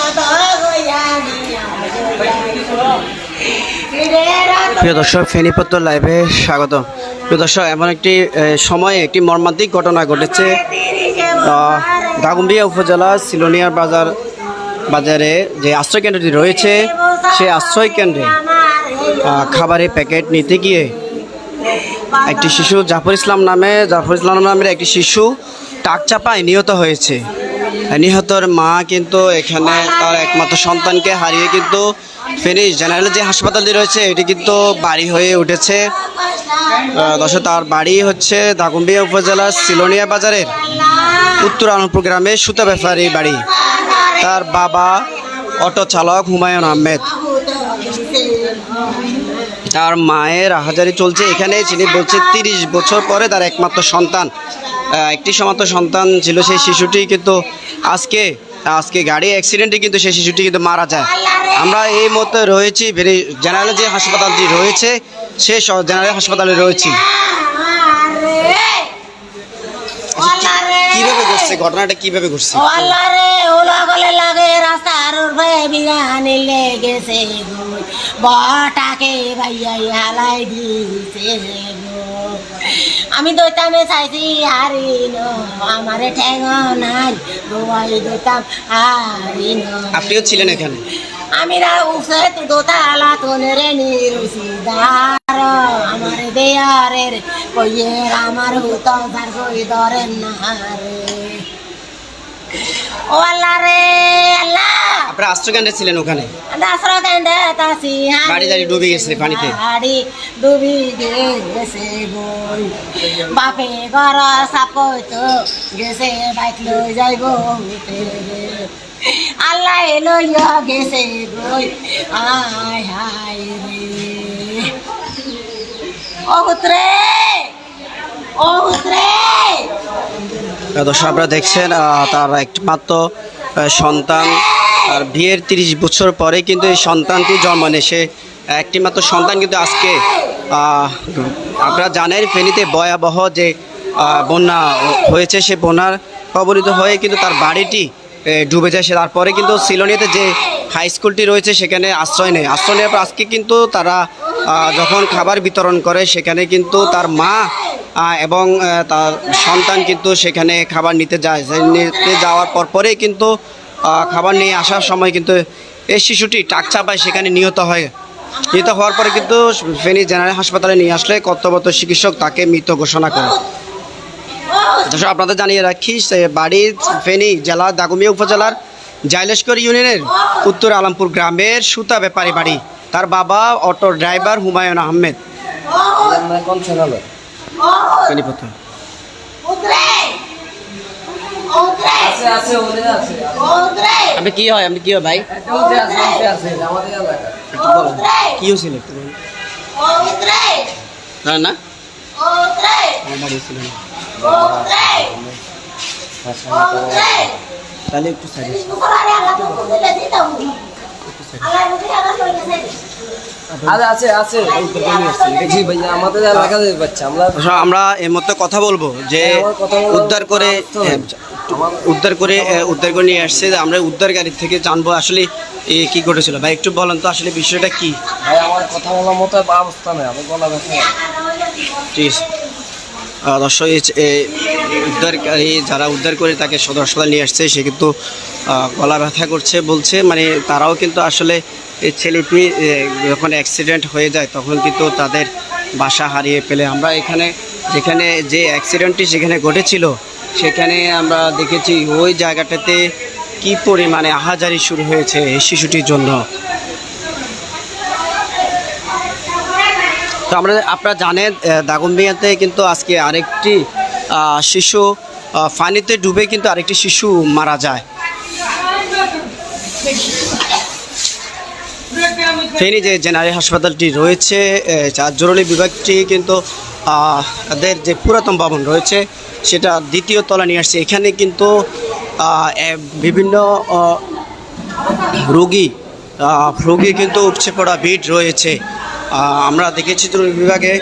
কত প্রিয় দর্শক, ফেনীপত্র লাইভে স্বাগত প্রিয় দর্শক, এমন একটি সময়ে একটি মর্মান্তিক ঘটনা ঘটেছে। দাগম্বিয়া উপজেলা সিলোনিয়ার বাজার, বাজারে যে আশ্রয় কেন্দ্রটি রয়েছে, সেই আশ্রয় কেন্দ্রে খাবারের প্যাকেট নিতে গিয়ে একটি শিশু জাফর ইসলাম নামে, জাফর ইসলাম নামের একটি শিশু টাক চাপায় নিহত হয়েছে। নিহতর মা কিন্তু এখানে তার একমাত্র সন্তানকে হারিয়ে কিন্তু ফেনী জেনারেল যে হাসপাতালটি রয়েছে, এটি কিন্তু বাড়ি হয়ে উঠেছে। দর্শক, তার বাড়ি হচ্ছে দাগম্বিয়া উপজেলার সিলোনিয়া বাজারের উত্তর আনন্দপুর গ্রামে সুতা ব্যাপারী বাড়ি। তার বাবা অটো চালক হুমায়ুন আহমেদ। তার মায়ের আহাজারি চলছে এখানে, যিনি বলছে তিরিশ বছর পরে তার একমাত্র সন্তান। একটি সমাত্র সন্তান ছিল সেই শিশুটি কিন্তু আজকে আজকে গাড়ি অ্যাক্সিডেন্টে কিন্তু সেই শিশুটি কিন্তু মারা যায়। আমরা এই মুহূর্তে রয়েছি জেনারেল যে হাসপাতালটি রয়েছে, সে জেনারেল হাসপাতালে রয়েছি। কীভাবে ঘটছে? ঘটনাটা কীভাবে ঘটছে? বটাকে ভাইয়াই হালাই আমি দইতামে চাইছি হারি আমারে ঠেঙ নাই দোয়াই দইতাম হারি আপনিও ছিলেন এখানে? আমি রা উসে তু দোতালা তোনেরে নিরুসি দার আমার দেয়ারে রে কইয়ে আমার হুত ধার কই ধরেন না রে। ও আল্লাহ রে আল্লাহ! আপনারা আশ্রয়কেন্দ্রে ছিলেন ওখানে? বাড়ি দাড়ি ডুবে গেছে পানিতে। বাড়ি ডুবি গেছে বাপে ঘর সাপই তো গেছে বাইক লই যাইব আল্লাহ লইয়া গেছে গই আয় হায় রে। ও পুত্রে ও পুত্রে দর্শক আপনারা দেখছেন তার একমাত্র সন্তান তার বিয়ের তিরিশ বছর পরে কিন্তু এই সন্তানটি জন্ম নেয়। সে একটি মাত্র সন্তান কিন্তু আজকে আপনারা জানেন ফেনীতে ভয়াবহ যে বন্যা হয়েছে, সে বন্যার কবলিত হয়ে কিন্তু তার বাড়িটি ডুবে যায়। সে তারপরে কিন্তু সিলোনিয়াতে যে হাই স্কুলটি রয়েছে, সেখানে আশ্রয় নেয়। আশ্রয় নেওয়ার পর আজকে কিন্তু তারা যখন খাবার বিতরণ করে, সেখানে কিন্তু তার মা এবং তার সন্তান কিন্তু সেখানে খাবার নিতে যায়। নিতে যাওয়ার পর পরেই কিন্তু খাবার নিয়ে আসার সময় কিন্তু এই শিশুটি টাক চাপায় সেখানে নিহত হয়। নিহত হওয়ার পরে কিন্তু ফেনী জেনারেল হাসপাতালে নিয়ে আসলে কর্তব্যরত চিকিৎসক তাকে মৃত ঘোষণা করে। দর্শক আপনাদের জানিয়ে রাখি সে বাড়ি ফেনী জেলা দাগুমিয়া উপজেলার জাইলেশকর ইউনিয়নের উত্তর আলমপুর গ্রামের সুতা ব্যাপারী বাড়ি। তার বাবা অটো ড্রাইভার হুমায়ুন আহমেদ। আপনি কি হয়? আপনি কি হয় ভাই? কি হয়েছিল একটু বলেন। না না। তাহলে একটু সাইড আমরা আমরা এই মধ্যে কথা বলব যে বলার উদ্ধার করে উদ্ধার করে উদ্ধার করে নিয়ে আসছে। আমরা উদ্ধার গাড়ি থেকে জানব আসলে কি ঘটেছিল। ভাই একটু বলেন তো আসলে বিষয়টা কি? ভাই আমার কথা বলার মতো অবস্থা নেই আমার গলা ব্যথা ঠিক আছে দর্শক এই যে- এই উদ্ধারকারী যারা উদ্ধার করে তাকে সদর হাসপাতাল নিয়ে আসছে সে কিন্তু গলা ব্যথা করছে বলছে। মানে তারাও কিন্তু আসলে এই ছেলেটি যখন অ্যাক্সিডেন্ট হয়ে যায়, তখন কিন্তু তাদের বাসা হারিয়ে ফেলে। আমরা এখানে, যেখানে যে অ্যাক্সিডেন্টটি সেখানে ঘটেছিল, সেখানে আমরা দেখেছি ওই জায়গাটাতে কি পরিমাণে আহাজারি শুরু হয়েছে এই শিশুটির জন্য। তো আমরা, আপনারা জানেন দাগনভূঞাতে কিন্তু আজকে আরেকটি শিশু পানিতে ডুবে কিন্তু আরেকটি শিশু মারা যায়। ফেনী যে জেনারেল হাসপাতালটি রয়েছে জরুরি বিভাগটি কিন্তু তাদের যে পুরাতন ভবন রয়েছে, সেটা দ্বিতীয় তলা নিয়ে আসছে। এখানে কিন্তু বিভিন্ন রোগী রোগী কিন্তু উঠছে পড়া ভিড় রয়েছে। আমরা দেখেছি জরুরি বিভাগে